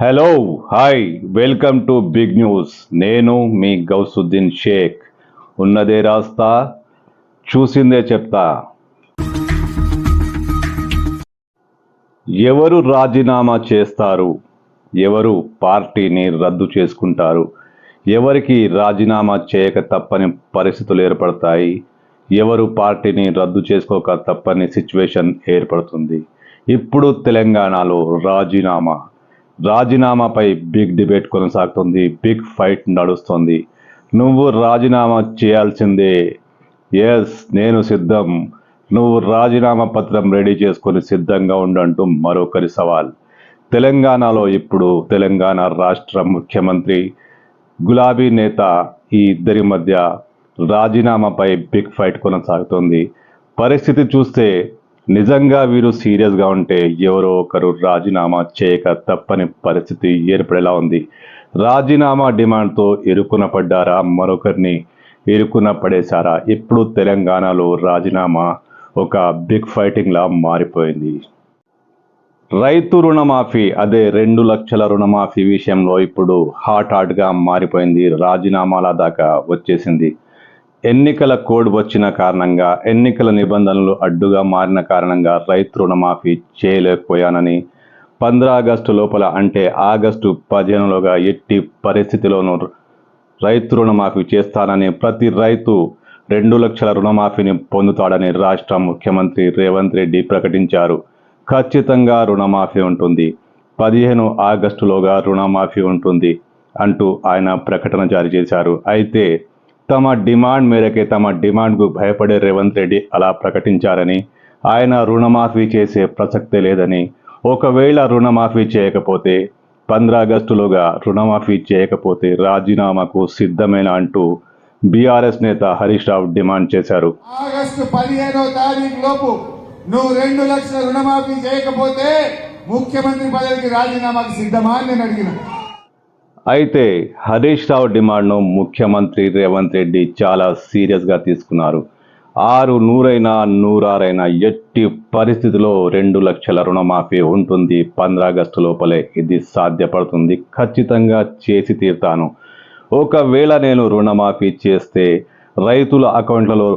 Hello hi welcome to big news నేను మీ గౌసుద్దీన్ షేక్. ఉన్నదే రాస్తా చూసిందే చెప్తా. ఎవరు రాజీనామా చేస్తారు? ఎవరు పార్టీని రద్దు చేసుకుంటారు? ఎవరికి రాజీనామా చేయక తప్పని పరిస్థితులు ఏర్పడతాయి? ఎవరు పార్టీని రద్దు చేసుకోక తప్పని సిచ్యువేషన్ ఏర్పడుతుంది? ఇప్పుడు తెలంగాణలో రాజీనామా రాజీనామాపై బిగ్ డిబేట్ కొనసాగుతుంది బిగ్ ఫైట్ నడుస్తుంది. నువ్వు రాజీనామా చేయాల్సిందే. ఎస్ నేను సిద్ధం. నువ్వు రాజీనామా పత్రం రెడీ చేసుకొని సిద్ధంగా ఉండంటూ మరొకరి సవాల్. తెలంగాణలో ఇప్పుడు తెలంగాణ రాష్ట్ర ముఖ్యమంత్రి గులాబీ నేత ఈ ఇద్దరి మధ్య రాజీనామాపై బిగ్ ఫైట్ కొనసాగుతోంది. పరిస్థితి చూస్తే నిజంగా వీరు సీరియస్గా ఉంటే ఎవరో ఒకరు రాజీనామా చేయక తప్పని పరిస్థితి ఏర్పడేలా ఉంది. రాజీనామా డిమాండ్తో ఇరుకున పడ్డారా మరొకరిని? ఇరుకున పడేశారా? ఇప్పుడు తెలంగాణలో రాజీనామా ఒక బిగ్ ఫైటింగ్లా మారిపోయింది. రైతు రుణమాఫీ అదే రెండు లక్షల రుణమాఫీ విషయంలో ఇప్పుడు హాట్ హాట్గా మారిపోయింది. రాజీనామాల దాకా వచ్చేసింది. ఎన్నికల కోడ్ వచ్చిన కారణంగా ఎన్నికల నిబంధనలు అడ్డుగా మారిన కారణంగా రైతు రుణమాఫీ చేయలేకపోయానని పంద్రా ఆగస్టు లోపల అంటే ఆగస్టు పదిహేనులోగా ఎట్టి పరిస్థితిలోనూ రైతు రుణమాఫీ చేస్తానని ప్రతి రైతు రెండు లక్షల రుణమాఫీని పొందుతాడని రాష్ట్ర ముఖ్యమంత్రి రేవంత్ రెడ్డి ప్రకటించారు. ఖచ్చితంగా రుణమాఫీ ఉంటుంది. పదిహేను ఆగస్టులోగా రుణమాఫీ ఉంటుంది అంటూ ఆయన ప్రకటన జారీ చేశారు. అయితే తమ డిమాండ్ మేరకే తమ డిమాండ్కు భయపడే రేవంత్ రెడ్డి అలా ప్రకటించారని ఆయన రుణమాఫీ చేసే ప్రసక్తే లేదని. ఒకవేళ రుణమాఫీ చేయకపోతే ఆగస్టులోగా రుణమాఫీ చేయకపోతే రాజీనామాకు సిద్ధమేనా అంటూ బీఆర్ఎస్ నేత హరీష్ రావు డిమాండ్ చేశారు. ఆగస్టు పదిహేనో తారీఖు లోపు నువ్వు రెండు లక్షల రుణమాఫీ చేయకపోతే ముఖ్యమంత్రి పదవికి రాజీనామాకు సిద్ధమా అని నేను అడిగిన. అయితే హరీష్ రావు డిమాండ్ను ముఖ్యమంత్రి రేవంత్ రెడ్డి చాలా సీరియస్గా తీసుకున్నారు. ఆరు నూరైనా నూరారైనా ఎట్టి పరిస్థితిలో రెండు లక్షల రుణమాఫీ ఉంటుంది. ఆగస్టు లోపలే ఇది సాధ్యపడుతుంది. ఖచ్చితంగా చేసి తీరుతాను. ఒకవేళ నేను రుణమాఫీ చేస్తే రైతుల అకౌంట్లలో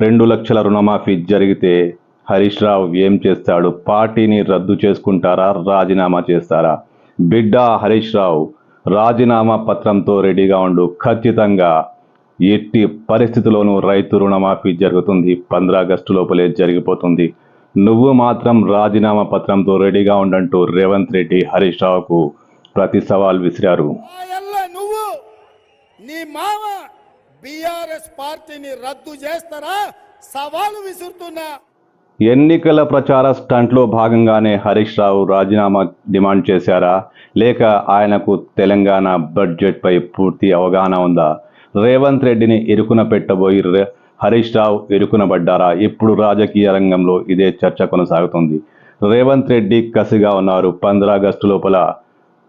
రెండు లక్షల రుణమాఫీ జరిగితే హరీష్ రావు ఏం చేస్తాడు? పార్టీని రద్దు చేసుకుంటారా? రాజీనామా చేస్తారా? బిడ్డ హరీష్ రావు రాజీనామా పత్రంతో రెడీగా ఉండు. ఖచ్చితంగా ఎట్టి పరిస్థితిలోనూ రైతు రుణమాఫీ జరుగుతుంది. ఆగస్టు లోపలే జరిగిపోతుంది. నువ్వు మాత్రం రాజీనామా పత్రంతో రెడీగా ఉండంటూ రేవంత్ రెడ్డి హరీష్ రావుకు ప్రతి సవాల్ విసిరారు. నువ్వు నీ మామ బిఆర్ఎస్ పార్టీని రద్దు చేస్తారా? సవాలు విసురుతున్నా. ఎన్నికల ప్రచార స్టంట్లో భాగంగానే హరీష్ రావు రాజీనామా డిమాండ్ చేశారా? లేక ఆయనకు తెలంగాణ బడ్జెట్పై పూర్తి అవగాహన ఉందా? రేవంత్ రెడ్డిని ఇరుకున పెట్టబోయి రే- హరీష్ రావు ఇరుకునబడ్డారా ఇప్పుడు రాజకీయ రంగంలో ఇదే చర్చ కొనసాగుతుంది. రేవంత్ రెడ్డి కసిగా ఉన్నారు. ఆగస్టు లోపల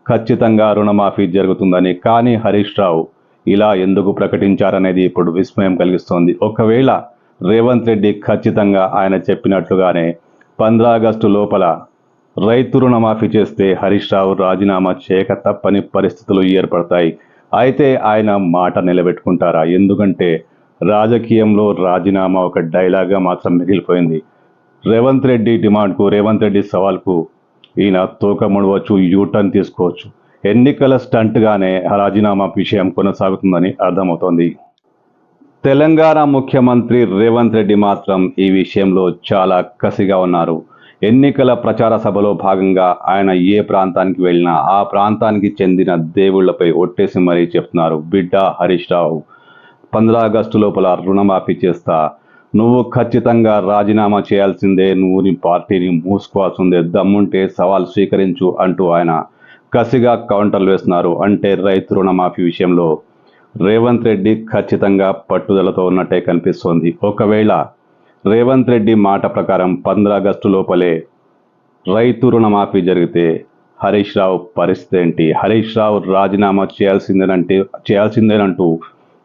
ఖచ్చితంగా రుణమాఫీ జరుగుతుందని. కానీ హరీష్ రావు ఇలా ఎందుకు ప్రకటించారనేది ఇప్పుడు విస్మయం కలిగిస్తోంది. ఒకవేళ రేవంత్ రెడ్డి ఖచ్చితంగా ఆయన చెప్పినట్లుగానే ఆగస్టు లోపల రైతు రుణమాఫీ చేస్తే హరీష్ రావు రాజీనామా చేయక తప్పని పరిస్థితులు ఏర్పడతాయి. అయితే ఆయన మాట నిలబెట్టుకుంటారా? ఎందుకంటే రాజకీయంలో రాజీనామా ఒక డైలాగ్గా మాత్రం మిగిలిపోయింది. రేవంత్ రెడ్డి డిమాండ్కు రేవంత్ రెడ్డి సవాల్కు ఈయన తోక ముడవచ్చు యూటర్న్ తీసుకోవచ్చు. ఎన్నికల స్టంట్గానే రాజీనామా విషయం కొనసాగుతుందని అర్థమవుతోంది. తెలంగాణ ముఖ్యమంత్రి రేవంత్ రెడ్డి మాత్రం ఈ విషయంలో చాలా కసిగా ఉన్నారు. ఎన్నికల ప్రచార సభలో భాగంగా ఆయన ఏ ప్రాంతానికి వెళ్ళినా ఆ ప్రాంతానికి చెందిన దేవుళ్ళపై ఒట్టేసి మరీ చెప్తున్నారు. బిడ్డ హరీష్ రావు ఆగస్టు లోపల రుణమాఫీ చేస్తా. నువ్వు ఖచ్చితంగా రాజీనామా చేయాల్సిందే. నువ్వు నీ పార్టీని మూసుకోవాల్సిందే. దమ్ముంటే సవాల్ స్వీకరించు అంటూ ఆయన కసిగా కౌంటర్లు వేస్తున్నారు. అంటే రైతు రుణమాఫీ విషయంలో రేవంత్ రెడ్డి ఖచ్చితంగా పట్టుదలతో ఉన్నట్టే కనిపిస్తోంది. ఒకవేళ రేవంత్ రెడ్డి మాట ప్రకారం ఆగస్టు లోపలే రైతు రుణమాఫీ జరిగితే హరీష్ రావు పరిస్థితి ఏంటి? హరీష్ రావు రాజీనామా చేయాల్సిందేనంటే చేయాల్సిందేనంటూ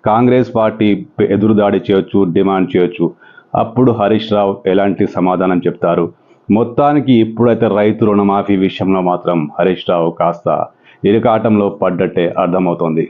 కాంగ్రెస్ పార్టీ ఎదురుదాడి చేయొచ్చు డిమాండ్ చేయొచ్చు. అప్పుడు హరీష్ రావు ఎలాంటి సమాధానం చెప్తారు? మొత్తానికి ఇప్పుడైతే రైతు రుణమాఫీ విషయంలో మాత్రం హరీష్ రావు కాస్త ఇరకాటంలో పడ్డట్టే అర్థమవుతోంది.